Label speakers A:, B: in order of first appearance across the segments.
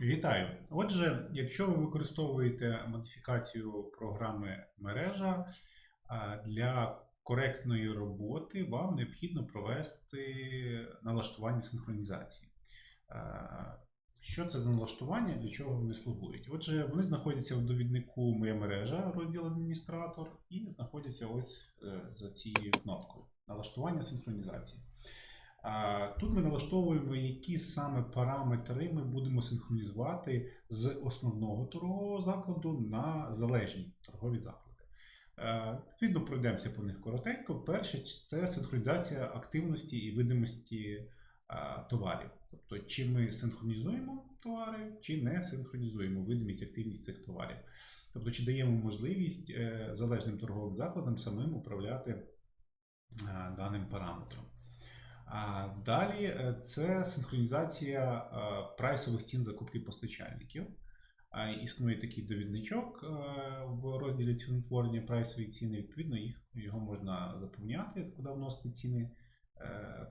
A: Вітаю! Отже, якщо ви використовуєте модифікацію програми мережа для коректної роботи, вам необхідно провести налаштування синхронізації. Що це за налаштування, для чого вони слугують? Отже, вони знаходяться в довіднику Моя мережа, розділ адміністратор, і знаходяться ось е, за цією кнопкою налаштування синхронізації. Тут ми налаштовуємо, які саме параметри ми будемо синхронізувати з основного торгового закладу на залежні торгові заклади. Е, Відповідно, пройдемося по них коротенько. Перше це синхронізація активності і видимості е, товарів. Тобто, чи ми синхронізуємо товари, чи не синхронізуємо видимість, активність цих товарів. Тобто, чи даємо можливість е, залежним торговим закладам самим управляти даним параметром. Далі е, це синхронізація е, прайсових цін закупки постачальників. Існує такий довідничок е, в розділі ціноутворення прайсові ціни. Відповідно, їх його можна заповняти, куди вносити ціни,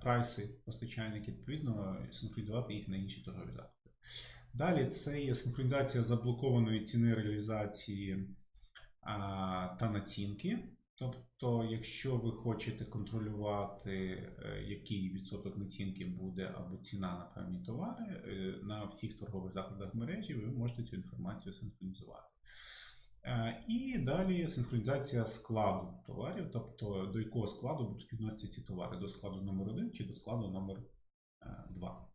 A: прайси постачальників, відповідно, синхронізувати їх на інші торгові заклади. Далі це є синхронізація заблокованої ціни реалізації та націнки. Тобто, якщо ви хочете контролювати, е, який відсоток націнки буде або ціна на певні товари е, на всіх торгових закладах мережі, ви можете цю інформацію синхронізувати. Е, І далі синхронізація складу товарів, тобто до якого складу будуть відноситися ці товари, до складу номер 1 чи до складу номер 2.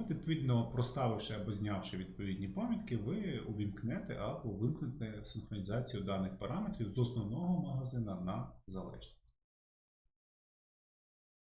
A: От, відповідно, проставивши або знявши відповідні помітки, ви увімкнете або вимкнете синхронізацію даних параметрів з основного магазина на залежний.